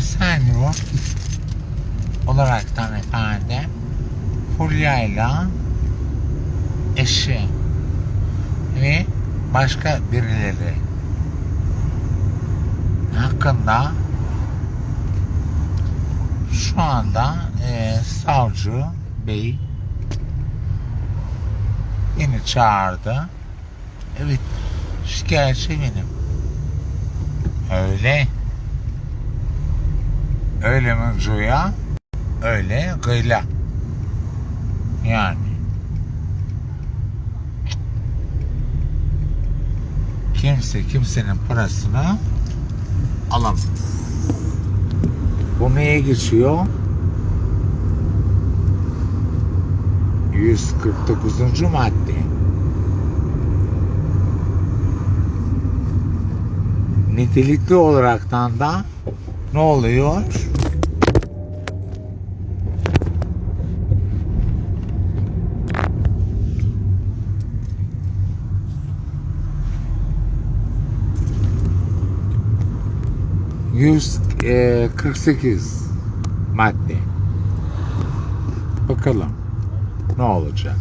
Esenyurt olaraktan efendim Fulya ile eşi ve başka birileri hakkında şu anda e, savcı bey beni çağırdı. Evet şikayetçi benim. Öyle. Öyle mi Zoya? Öyle gıyla. Yani. Kimse kimsenin parasını alamaz. Bu neye geçiyor? 149. madde. Nitelikli olaraktan da ne oluyor? Yüz e, 48 madde. Bakalım ne olacak.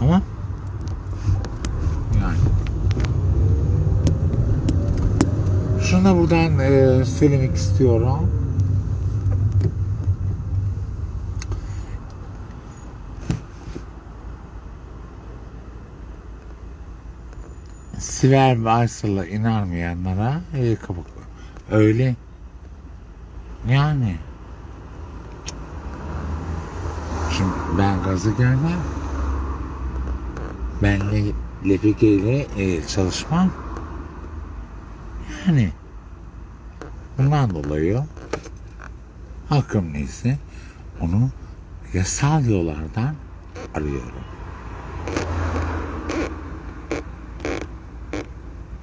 Ama yani şunu da buradan e, söylemek istiyorum. Siver ve Aysal'a inanmayanlara e, kabuk. Öyle. Yani. Şimdi ben gazı gelmem. Benle LPG ile e, çalışmam. Yani. Bundan dolayı hakkım neyse onu yasal yollardan arıyorum.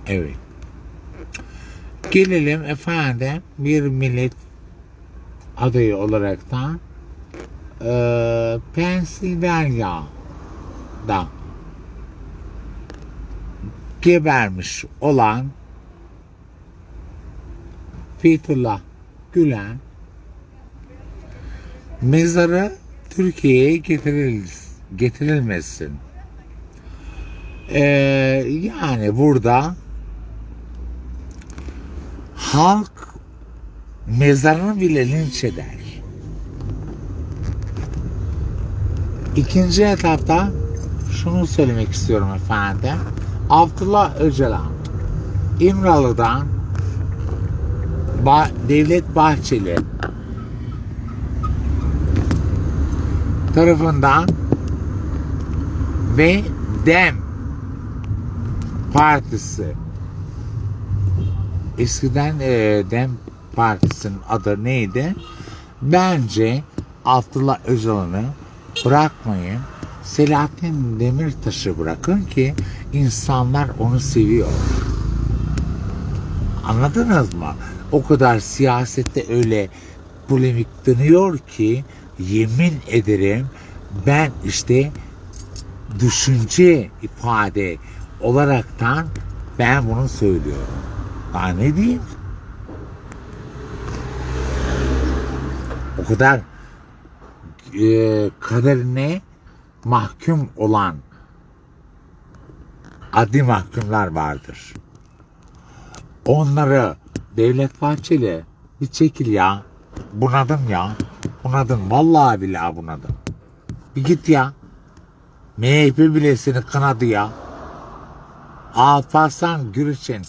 Evet. Gelelim efendim bir millet adayı olaraktan e, Pennsylvania'da gebermiş olan Fethullah Gülen mezarı Türkiye'ye getiril, getirilmesin. Ee, yani burada halk mezarını bile linç eder. İkinci etapta şunu söylemek istiyorum efendim. Abdullah Öcalan İmralı'dan Ba- Devlet Bahçeli tarafından ve DEM Partisi eskiden e, DEM Partisi'nin adı neydi? Bence Abdullah Öcalan'ı bırakmayın. Selahattin Demirtaş'ı bırakın ki insanlar onu seviyor. Anladınız mı? O kadar siyasette öyle polemik dönüyor ki yemin ederim ben işte düşünce ifade olaraktan ben bunu söylüyorum. Daha ne diyeyim? O kadar e, kaderine mahkum olan adli mahkumlar vardır. Onları Devlet Bahçeli bir çekil ya. Bunadım ya. Bunadım. Vallahi billahi bunadım. Bir git ya. MHP bile seni kınadı ya. Alparslan Gürçin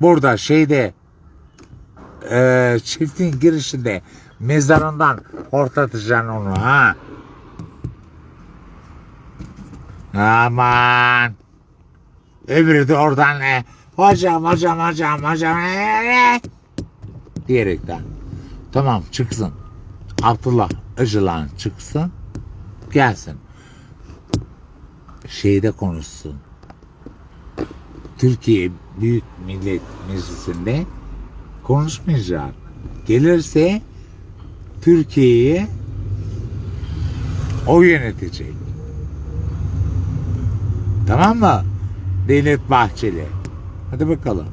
burada şeyde e, çiftin girişinde mezarından hortlatacaksın onu ha. Aman. Öbürü de oradan e, hocam hocam hocam hocam diyerekten. Tamam çıksın. Abdullah Öcalan çıksın. Gelsin. Şeyde konuşsun. Türkiye Büyük Millet Meclisi'nde konuşmayacak. Gelirse Türkiye'yi o yönetecek. Tamam mı? Devlet Bahçeli. Hadi bakalım.